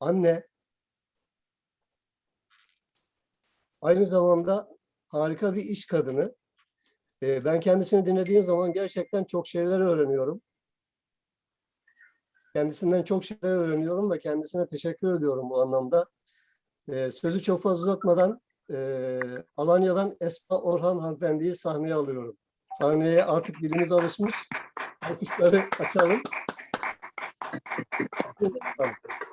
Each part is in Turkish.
anne, aynı zamanda harika bir iş kadını. Ee, ben kendisini dinlediğim zaman gerçekten çok şeyler öğreniyorum. Kendisinden çok şeyler öğreniyorum ve kendisine teşekkür ediyorum bu anlamda. Ee, sözü çok fazla uzatmadan e, Alanya'dan Esma Orhan hanımefendiyi sahneye alıyorum. Sahneye artık dilimiz alışmış. Alkışları açalım. Buyurun Esma Hanım. Çok sağ olun.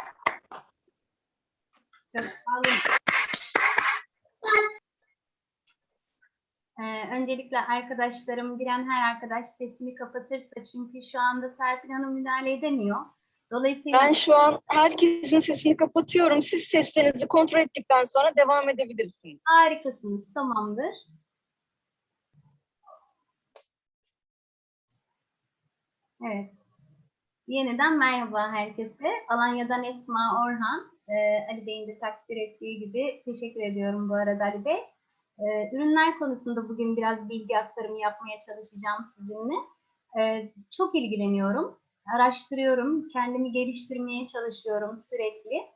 Ee, öncelikle arkadaşlarım, giren her arkadaş sesini kapatırsa çünkü şu anda Serpil Hanım müdahale edemiyor. Dolayısıyla Ben şu an herkesin sesini kapatıyorum. Siz seslerinizi kontrol ettikten sonra devam edebilirsiniz. harikasınız, tamamdır. Evet. Yeniden merhaba herkese. Alanya'dan Esma Orhan. Ee, Ali Bey'in de takdir ettiği gibi teşekkür ediyorum bu arada Ali Bey. Ee, ürünler konusunda bugün biraz bilgi aktarımı yapmaya çalışacağım sizinle. Ee, çok ilgileniyorum, araştırıyorum, kendimi geliştirmeye çalışıyorum sürekli.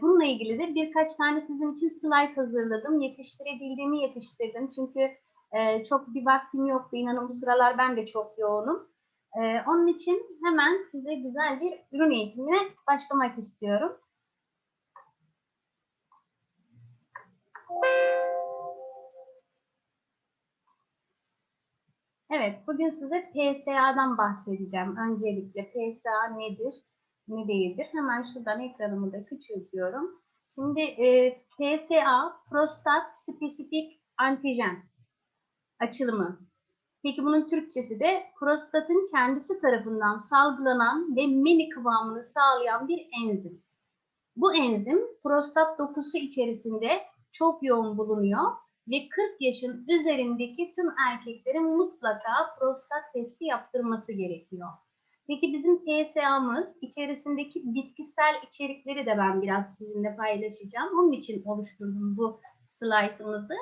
Bununla ilgili de birkaç tane sizin için slide hazırladım. Yetiştirebildiğimi yetiştirdim. Çünkü e, çok bir vaktim yoktu. İnanın bu sıralar ben de çok yoğunum. Onun için hemen size güzel bir ürün eğitimine başlamak istiyorum. Evet, bugün size PSA'dan bahsedeceğim. Öncelikle PSA nedir, ne değildir? Hemen şuradan ekranımı da küçültüyorum. Şimdi e, PSA, prostat spesifik antijen açılımı. Peki bunun Türkçesi de prostatın kendisi tarafından salgılanan ve meni kıvamını sağlayan bir enzim. Bu enzim prostat dokusu içerisinde çok yoğun bulunuyor ve 40 yaşın üzerindeki tüm erkeklerin mutlaka prostat testi yaptırması gerekiyor. Peki bizim PSA'mız içerisindeki bitkisel içerikleri de ben biraz sizinle paylaşacağım. Onun için oluşturdum bu slaytımızı.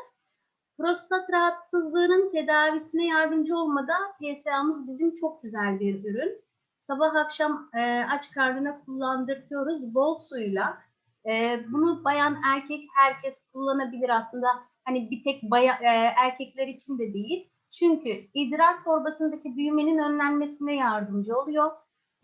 Prostat rahatsızlığının tedavisine yardımcı olmada PSA'mız bizim çok güzel bir ürün. Sabah akşam e, aç karnına kullandırtıyoruz bol suyla. E, bunu bayan erkek herkes kullanabilir aslında. Hani bir tek baya, e, erkekler için de değil. Çünkü idrar torbasındaki büyümenin önlenmesine yardımcı oluyor.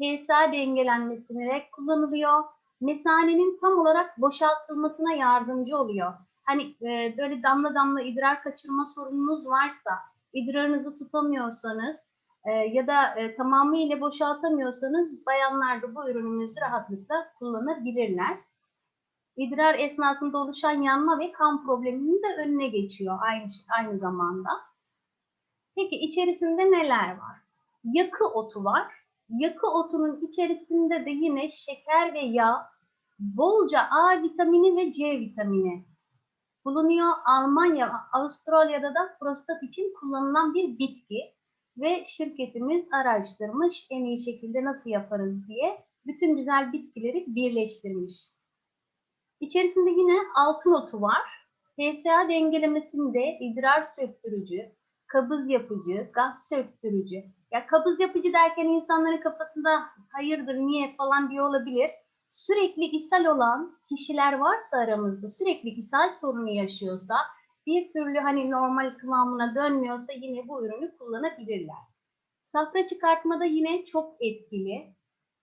PSA dengelenmesine kullanılıyor. Mesanenin tam olarak boşaltılmasına yardımcı oluyor. Hani e, böyle damla damla idrar kaçırma sorununuz varsa, idrarınızı tutamıyorsanız e, ya da e, tamamıyla boşaltamıyorsanız bayanlar da bu ürünümüzü rahatlıkla kullanabilirler. İdrar esnasında oluşan yanma ve kan probleminin de önüne geçiyor aynı aynı zamanda. Peki içerisinde neler var? Yakı otu var. Yakı otunun içerisinde de yine şeker ve yağ, bolca A vitamini ve C vitamini bulunuyor. Almanya, Avustralya'da da prostat için kullanılan bir bitki ve şirketimiz araştırmış en iyi şekilde nasıl yaparız diye bütün güzel bitkileri birleştirmiş. İçerisinde yine altın otu var. PSA dengelemesinde idrar söktürücü, kabız yapıcı, gaz söktürücü. Ya kabız yapıcı derken insanların kafasında hayırdır niye falan diye olabilir. Sürekli ishal olan kişiler varsa aramızda sürekli ishal sorunu yaşıyorsa bir türlü hani normal kıvamına dönmüyorsa yine bu ürünü kullanabilirler. Safra çıkartmada yine çok etkili.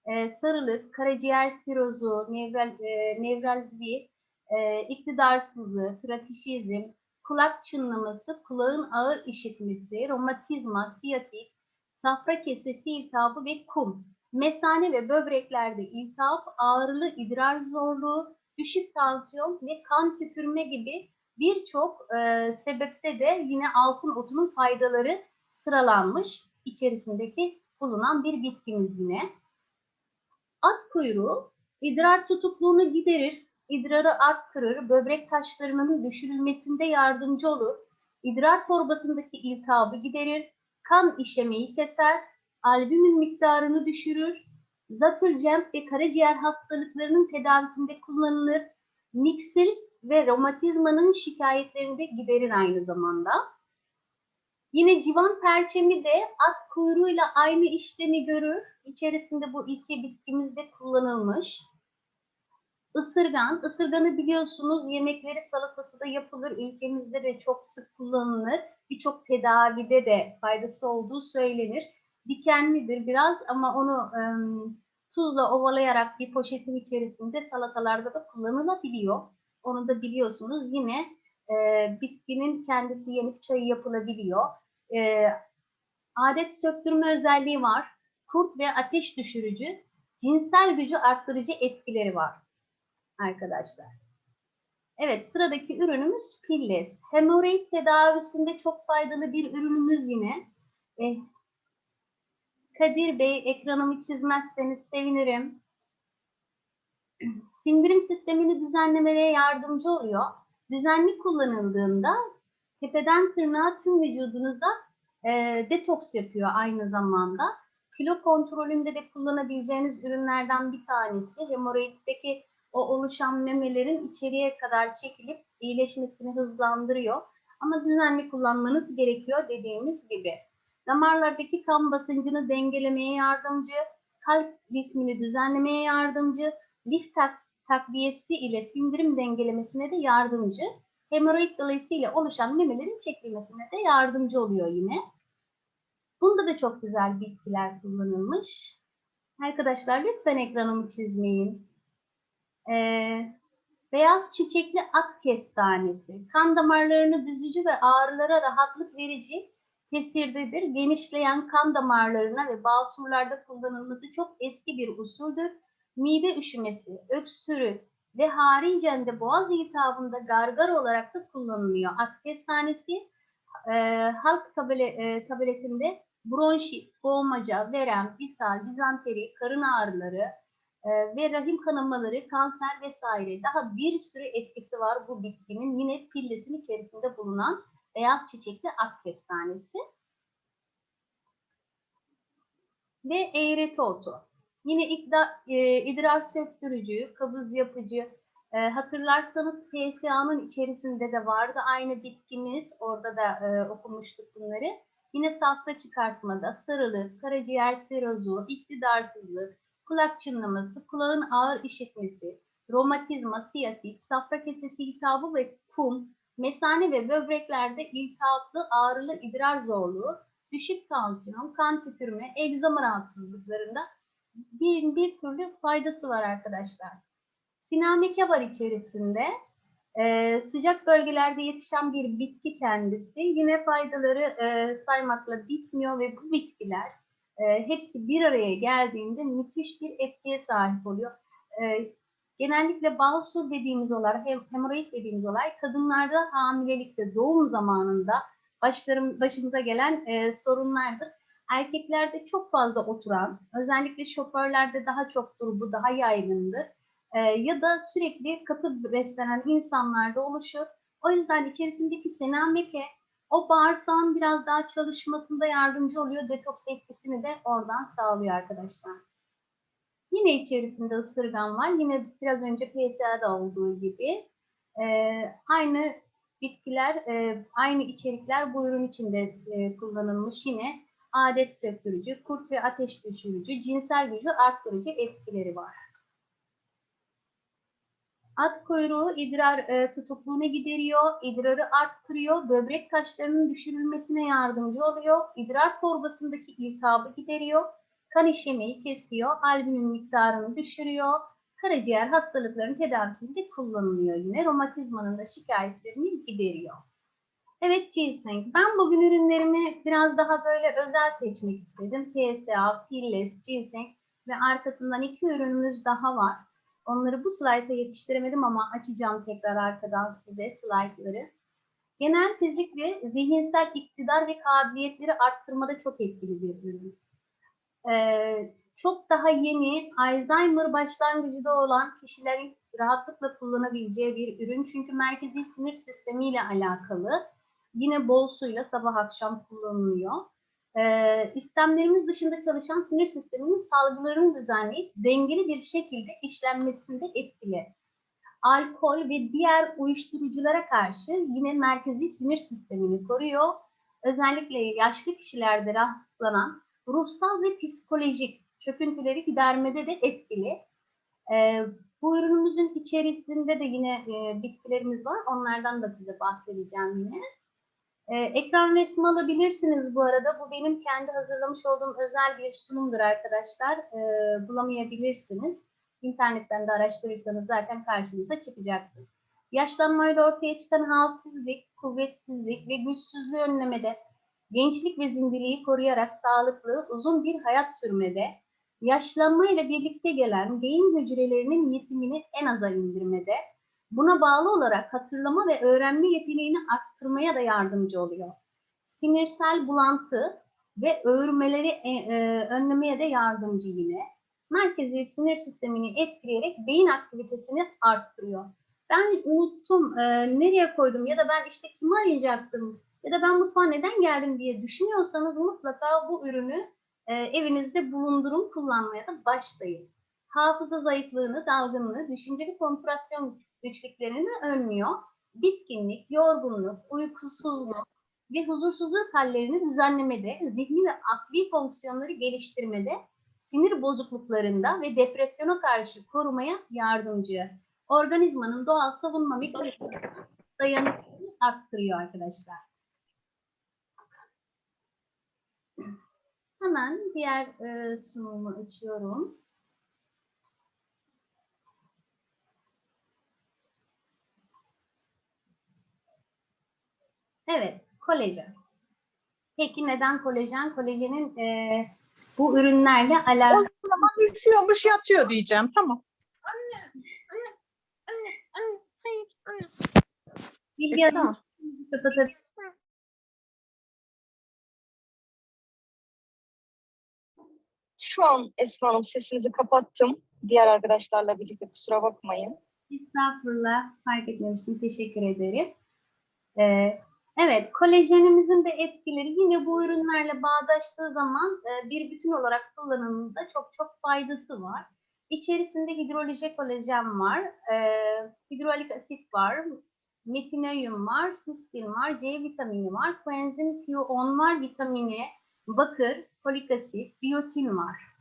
Ee, sarılık, karaciğer sirozu, nevral, e, nevralji, e, iktidarsızlığı, fratişizm, kulak çınlaması, kulağın ağır işitmesi, romatizma, siyatik, safra kesesi iltihabı ve kum, mesane ve böbreklerde iltihap, ağrılı idrar zorluğu, düşük tansiyon ve kan tükürme gibi birçok e, sebepte de yine altın otunun faydaları sıralanmış içerisindeki bulunan bir bitkimiz yine. Kuyruğu idrar tutukluğunu giderir, idrarı arttırır, böbrek taşlarının düşürülmesinde yardımcı olur, idrar torbasındaki iltihabı giderir, kan işemeyi keser, albümin miktarını düşürür, zatülcem ve karaciğer hastalıklarının tedavisinde kullanılır, miksirs ve romatizmanın şikayetlerini de giderir aynı zamanda. Yine civan perçemi de at kuyruğuyla aynı işlemi görür. İçerisinde bu iki bitkimiz de kullanılmış. Isırgan, ısırganı biliyorsunuz yemekleri salatası da yapılır. Ülkemizde de çok sık kullanılır. Birçok tedavide de faydası olduğu söylenir. Dikenlidir biraz ama onu tuzla ovalayarak bir poşetin içerisinde salatalarda da kullanılabiliyor. Onu da biliyorsunuz. Yine e, bitkinin kendisi yenip çayı yapılabiliyor. E, adet söktürme özelliği var. Kurt ve ateş düşürücü, cinsel gücü arttırıcı etkileri var arkadaşlar. Evet sıradaki ürünümüz Pilles. Hemoroid tedavisinde çok faydalı bir ürünümüz yine. Eh, Kadir Bey ekranımı çizmezseniz sevinirim. Sindirim sistemini düzenlemeye yardımcı oluyor. Düzenli kullanıldığında tepeden tırnağa tüm vücudunuza e, detoks yapıyor aynı zamanda. Kilo kontrolünde de kullanabileceğiniz ürünlerden bir tanesi. Hemoroiddeki o oluşan memelerin içeriye kadar çekilip iyileşmesini hızlandırıyor. Ama düzenli kullanmanız gerekiyor dediğimiz gibi. Damarlardaki kan basıncını dengelemeye yardımcı, kalp ritmini düzenlemeye yardımcı, lif tak- takviyesi ile sindirim dengelemesine de yardımcı. Hemoroid dolayısıyla oluşan memelerin çekilmesine de yardımcı oluyor yine. Bunda da çok güzel bitkiler kullanılmış. Arkadaşlar lütfen ekranımı çizmeyin. Ee, beyaz çiçekli ak kestanesi. Kan damarlarını düzücü ve ağrılara rahatlık verici tesirdedir. Genişleyen kan damarlarına ve bağsurlarda kullanılması çok eski bir usuldür. Mide üşümesi, öksürük ve haricen de boğaz iltihabında gargar olarak da kullanılıyor. Ak kestanesi e, halk tabele, e, tabeletinde bronşit, boğmaca, verem, ishal, dizanteri, karın ağrıları, e, ve rahim kanamaları, kanser vesaire daha bir sürü etkisi var bu bitkinin. Yine pillesin içerisinde bulunan beyaz çiçekli ak kestanesi. Ve eğreti otu. Yine ikda, e, idrar söktürücü, kabız yapıcı. E, hatırlarsanız PSA'nın içerisinde de vardı aynı bitkimiz. Orada da e, okumuştuk bunları. Yine safra çıkartmada sarılık, karaciğer serozu, iktidarsızlık, kulak çınlaması, kulağın ağır işitmesi, romatizma, siyatik, safra kesesi iltihabı ve kum, mesane ve böbreklerde iltihaplı ağrılı idrar zorluğu, düşük tansiyon, kan tükürme, egzama rahatsızlıklarında bir, bir türlü faydası var arkadaşlar. Sinameke var içerisinde. Ee, sıcak bölgelerde yetişen bir bitki kendisi. Yine faydaları e, saymakla bitmiyor ve bu bitkiler e, hepsi bir araya geldiğinde müthiş bir etkiye sahip oluyor. E, genellikle bağsur dediğimiz olay, hem, hemoroid dediğimiz olay kadınlarda hamilelikte, doğum zamanında başlarım, başımıza gelen e, sorunlardır. Erkeklerde çok fazla oturan, özellikle şoförlerde daha çoktur, bu daha yaygındır. E, ya da sürekli katı beslenen insanlarda oluşur. O yüzden içerisindeki senameke o bağırsağın biraz daha çalışmasında yardımcı oluyor. Detoks etkisini de oradan sağlıyor arkadaşlar. Yine içerisinde ısırgan var. Yine biraz önce PSA'da olduğu gibi. Ee, aynı bitkiler, e, aynı içerikler bu ürün içinde e, kullanılmış. Yine adet söktürücü, kurt ve ateş düşürücü, cinsel gücü arttırıcı etkileri var. At kuyruğu idrar e, tutukluğunu gideriyor, idrarı arttırıyor, böbrek taşlarının düşürülmesine yardımcı oluyor, idrar torbasındaki iltihabı gideriyor, kan işemeyi kesiyor, albümin miktarını düşürüyor, karaciğer hastalıklarının tedavisinde kullanılıyor yine, romatizmanın da şikayetlerini gideriyor. Evet ginseng. Ben bugün ürünlerimi biraz daha böyle özel seçmek istedim. PSA, Pilles, ginseng ve arkasından iki ürünümüz daha var. Onları bu slayta yetiştiremedim ama açacağım tekrar arkadan size slaytları. Genel fizik ve zihinsel iktidar ve kabiliyetleri arttırmada çok etkili bir ürün. Ee, çok daha yeni, Alzheimer başlangıcında olan kişilerin rahatlıkla kullanabileceği bir ürün. Çünkü merkezi sinir sistemiyle alakalı. Yine bol suyla sabah akşam kullanılıyor e, istemlerimiz dışında çalışan sinir sisteminin salgılarını düzenleyip dengeli bir şekilde işlenmesinde etkili. Alkol ve diğer uyuşturuculara karşı yine merkezi sinir sistemini koruyor. Özellikle yaşlı kişilerde rastlanan ruhsal ve psikolojik çöküntüleri gidermede de etkili. E, Bu ürünümüzün içerisinde de yine e, bitkilerimiz var. Onlardan da size bahsedeceğim yine. E, ekran resmi alabilirsiniz bu arada. Bu benim kendi hazırlamış olduğum özel bir sunumdur arkadaşlar. E, bulamayabilirsiniz. İnternetten de araştırırsanız zaten karşınıza çıkacaktır. Yaşlanmayla ortaya çıkan halsizlik, kuvvetsizlik ve güçsüzlüğü önlemede, gençlik ve zindeliği koruyarak sağlıklı, uzun bir hayat sürmede, yaşlanmayla birlikte gelen beyin hücrelerinin yetimini en aza indirmede, buna bağlı olarak hatırlama ve öğrenme yeteneğini arttırmaya da yardımcı oluyor. Sinirsel bulantı ve öğürmeleri e, e, önlemeye de yardımcı yine. Merkezi sinir sistemini etkileyerek beyin aktivitesini arttırıyor. Ben unuttum, e, nereye koydum ya da ben işte kimi arayacaktım ya da ben mutfağa neden geldim diye düşünüyorsanız mutlaka bu ürünü e, evinizde bulundurun, kullanmaya da başlayın. Hafıza zayıflığını, dalgınlığı, düşünce ve konsantrasyon güçlüklerini önlüyor. Bitkinlik, yorgunluk, uykusuzluk ve huzursuzluk hallerini düzenlemede, zihni ve akli fonksiyonları geliştirmede, sinir bozukluklarında ve depresyona karşı korumaya yardımcı. Organizmanın doğal savunma mekanizmasına dayanıklılığı arttırıyor arkadaşlar. Hemen diğer e, sunumu açıyorum. Evet, kolajen. Peki neden kolajen? Kolajenin e, bu ürünlerle alakalı O zaman üşüyormuş yatıyor diyeceğim. Tamam. Bilgi Tamam. Hanım kapatabilir Şu an Esma Hanım sesinizi kapattım. Diğer arkadaşlarla birlikte kusura bakmayın. Estağfurullah. Fark etmemiştim. Teşekkür ederim. Ee, evet, kolajenimizin de etkileri yine bu ürünlerle bağdaştığı zaman e, bir bütün olarak kullanımında çok çok faydası var. İçerisinde hidrolize kolajen var, e, hidrolik asit var, metinoyum var, sistin var, C vitamini var, koenzim Q10 var, vitamini, bakır, folik asit, biyotin var.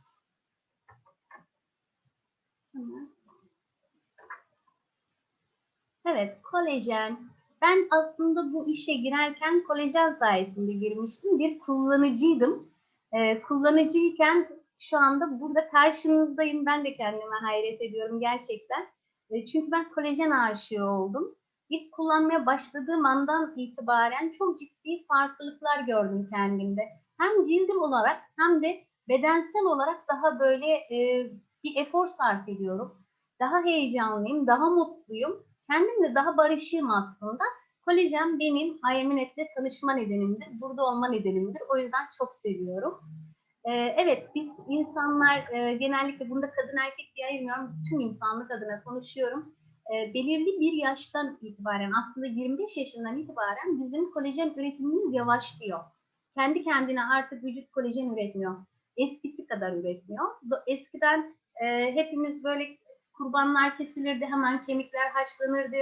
Evet, kolajen. Ben aslında bu işe girerken kolajen sayesinde girmiştim. Bir kullanıcıydım. Ee, kullanıcıyken şu anda burada karşınızdayım. Ben de kendime hayret ediyorum gerçekten. E, çünkü ben kolajen aşığı oldum. İlk kullanmaya başladığım andan itibaren çok ciddi farklılıklar gördüm kendimde. Hem cildim olarak hem de bedensel olarak daha böyle e, bir efor sarf ediyorum. Daha heyecanlıyım, daha mutluyum. Kendimle daha barışığım aslında. Kolajen benim Ayaminet'le tanışma nedenimdir. Burada olma nedenimdir. O yüzden çok seviyorum. Ee, evet biz insanlar e, genellikle bunda kadın erkek diye ayırmıyorum. Tüm insanlık adına konuşuyorum. Ee, belirli bir yaştan itibaren aslında 25 yaşından itibaren bizim kolajen üretimimiz yavaşlıyor. Kendi kendine artık vücut kolajen üretmiyor. Eskisi kadar üretmiyor. Eskiden e, hepimiz böyle kurbanlar kesilirdi, hemen kemikler haşlanırdı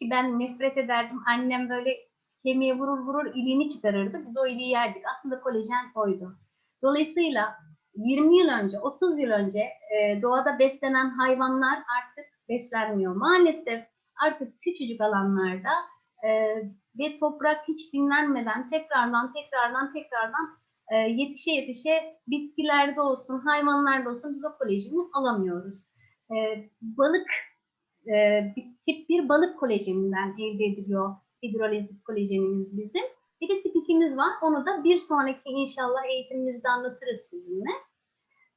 ki ben nefret ederdim. Annem böyle kemiğe vurur vurur iliğini çıkarırdı. Biz o iliği yerdik. Aslında kolajen oydu. Dolayısıyla 20 yıl önce, 30 yıl önce e, doğada beslenen hayvanlar artık beslenmiyor. Maalesef artık küçücük alanlarda e, ve toprak hiç dinlenmeden tekrardan tekrardan tekrardan e, yetişe yetişe bitkilerde olsun, hayvanlarda olsun biz o kolajeni alamıyoruz. E, balık e, tip 1 balık kolajeninden elde ediliyor hidrolizik kolajenimiz bizim. Bir de tip 2'miz var. Onu da bir sonraki inşallah eğitimimizde anlatırız sizinle.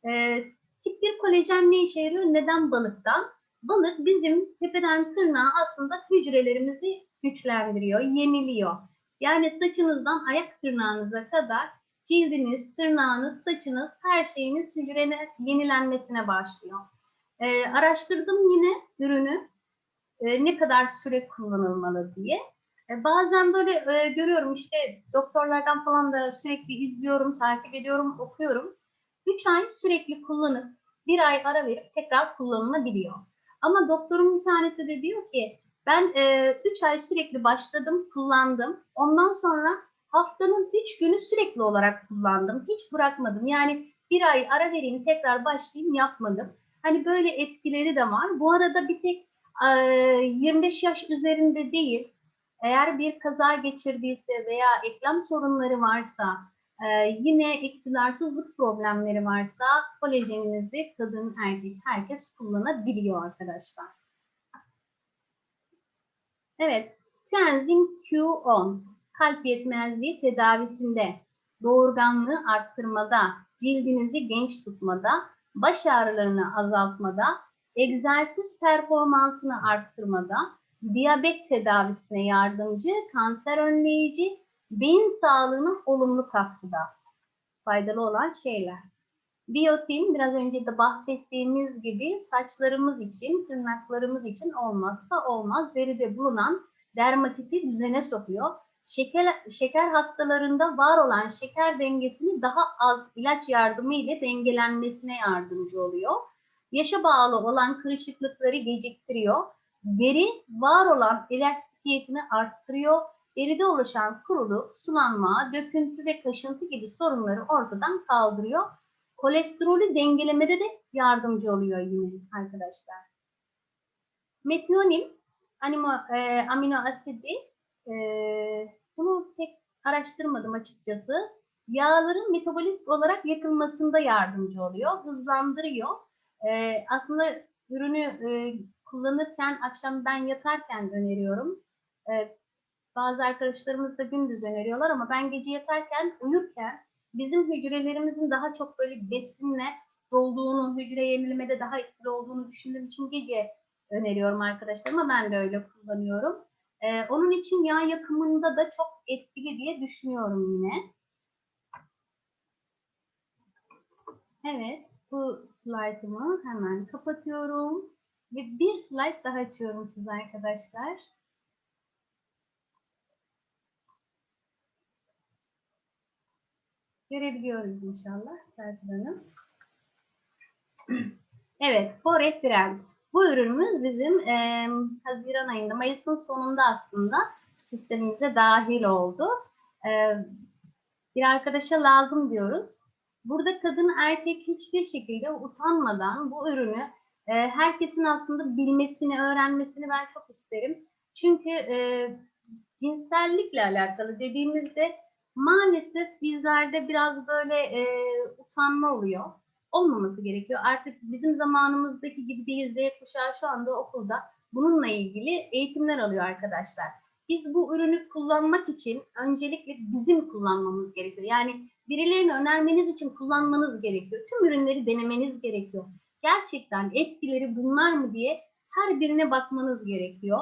E, tip 1 kolajen ne işe yarıyor? Neden balıktan? Balık bizim tepeden tırnağa aslında hücrelerimizi güçlendiriyor, yeniliyor. Yani saçınızdan ayak tırnağınıza kadar cildiniz, tırnağınız, saçınız, her şeyiniz hücrene yenilenmesine başlıyor. Ee, araştırdım yine ürünü e, ne kadar süre kullanılmalı diye. E, bazen böyle e, görüyorum işte doktorlardan falan da sürekli izliyorum, takip ediyorum, okuyorum. 3 ay sürekli kullanıp bir ay ara verip tekrar kullanılabiliyor. Ama doktorun bir tanesi de diyor ki ben 3 ay sürekli başladım, kullandım. Ondan sonra haftanın 3 günü sürekli olarak kullandım. Hiç bırakmadım. Yani bir ay ara vereyim tekrar başlayayım yapmadım. Hani böyle etkileri de var. Bu arada bir tek e, 25 yaş üzerinde değil, eğer bir kaza geçirdiyse veya eklem sorunları varsa, yine iktidarsızlık problemleri varsa kolajeninizi kadın, erkek, herkes kullanabiliyor arkadaşlar. Evet, coenzim Q10 kalp yetmezliği tedavisinde, doğurganlığı arttırmada, cildinizi genç tutmada, baş ağrılarını azaltmada, egzersiz performansını arttırmada, diyabet tedavisine yardımcı, kanser önleyici, beyin sağlığına olumlu katkıda faydalı olan şeyler. Biyotin biraz önce de bahsettiğimiz gibi saçlarımız için, tırnaklarımız için olmazsa olmaz deride bulunan dermatiti düzene sokuyor. Şeker, şeker hastalarında var olan şeker dengesini daha az ilaç yardımı ile dengelenmesine yardımcı oluyor. Yaşa bağlı olan kırışıklıkları geciktiriyor. Deri var olan elastikiyetini arttırıyor. Deride oluşan kuruluk, sulanma, döküntü ve kaşıntı gibi sorunları ortadan kaldırıyor. Kolesterolü dengelemede de yardımcı oluyor yine arkadaşlar. Metionin animo, e, amino asidi e, bunu pek araştırmadım açıkçası. Yağların metabolik olarak yakılmasında yardımcı oluyor, hızlandırıyor. E, aslında ürünü e, kullanırken akşam ben yatarken öneriyorum. E, bazı arkadaşlarımız da gündüz öneriyorlar ama ben gece yatarken uyurken bizim hücrelerimizin daha çok böyle besinle dolduğunu, hücre yenilemede daha etkili olduğunu düşündüğüm için gece öneriyorum arkadaşlarıma. Ben de öyle kullanıyorum. Ee, onun için yağ yakımında da çok etkili diye düşünüyorum yine. Evet, bu slaytımı hemen kapatıyorum. Ve bir slayt daha açıyorum size arkadaşlar. Görebiliyoruz inşallah Serpil Hanım. Evet, Forest Brand. Bu ürünümüz bizim e, Haziran ayında, Mayıs'ın sonunda aslında sistemimize dahil oldu. E, bir arkadaşa lazım diyoruz. Burada kadın erkek hiçbir şekilde utanmadan bu ürünü e, herkesin aslında bilmesini, öğrenmesini ben çok isterim. Çünkü e, cinsellikle alakalı dediğimizde maalesef bizlerde biraz böyle e, utanma oluyor. Olmaması gerekiyor. Artık bizim zamanımızdaki gibi değil. Z kuşağı şu anda okulda bununla ilgili eğitimler alıyor arkadaşlar. Biz bu ürünü kullanmak için öncelikle bizim kullanmamız gerekiyor. Yani birilerine önermeniz için kullanmanız gerekiyor. Tüm ürünleri denemeniz gerekiyor. Gerçekten etkileri bunlar mı diye her birine bakmanız gerekiyor.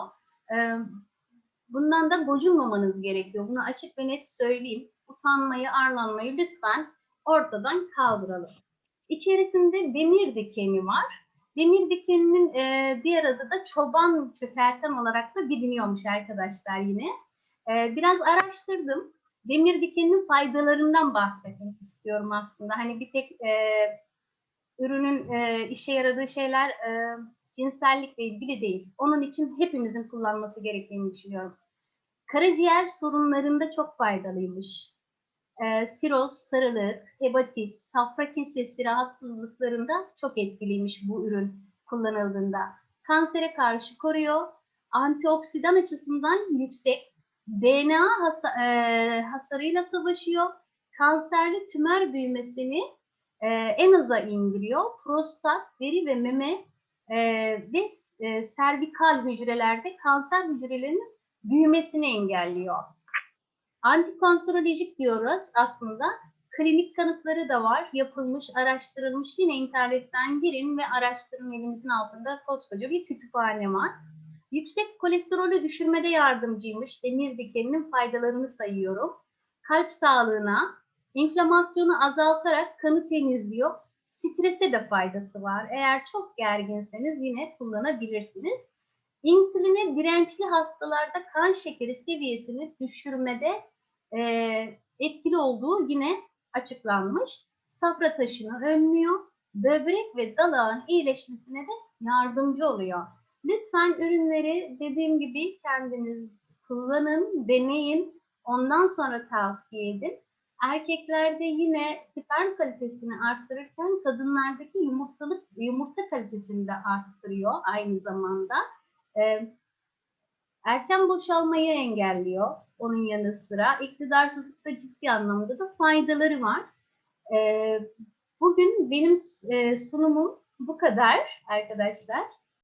Bundan da gocunmamanız gerekiyor. Bunu açık ve net söyleyeyim. Utanmayı, arlanmayı lütfen ortadan kaldıralım. İçerisinde demir dikeni var. Demir dikeninin e, diğer adı da çoban çökerten olarak da biliniyormuş arkadaşlar yine. E, biraz araştırdım. Demir dikeninin faydalarından bahsetmek istiyorum aslında. Hani bir tek e, ürünün e, işe yaradığı şeyler e, cinsellikle ilgili değil. Onun için hepimizin kullanması gerektiğini düşünüyorum. Karaciğer sorunlarında çok faydalıymış. E, siroz, sarılık, hepatit, safra kesesi rahatsızlıklarında çok etkiliymiş bu ürün kullanıldığında. Kansere karşı koruyor. Antioksidan açısından yüksek. DNA hasa- e, hasarıyla savaşıyor. Kanserli tümör büyümesini e, en aza indiriyor. Prostat, deri ve meme e, ve e, servikal hücrelerde kanser hücrelerinin büyümesini engelliyor. Antikanserolojik diyoruz aslında. Klinik kanıtları da var. Yapılmış, araştırılmış. Yine internetten girin ve araştırın elimizin altında koskoca bir kütüphane var. Yüksek kolesterolü düşürmede yardımcıymış. Demir dikeninin faydalarını sayıyorum. Kalp sağlığına, inflamasyonu azaltarak kanı temizliyor. Strese de faydası var. Eğer çok gerginseniz yine kullanabilirsiniz. İnsüline dirençli hastalarda kan şekeri seviyesini düşürmede e, etkili olduğu yine açıklanmış. Safra taşını önlüyor. Böbrek ve dalağın iyileşmesine de yardımcı oluyor. Lütfen ürünleri dediğim gibi kendiniz kullanın, deneyin. Ondan sonra tavsiye edin. Erkeklerde yine sperm kalitesini arttırırken kadınlardaki yumurtalık yumurta kalitesini de arttırıyor aynı zamanda. Ee, erken boşalmayı engelliyor onun yanı sıra. İktidarsızlıkta ciddi anlamda da faydaları var. Ee, bugün benim e, sunumum bu kadar arkadaşlar.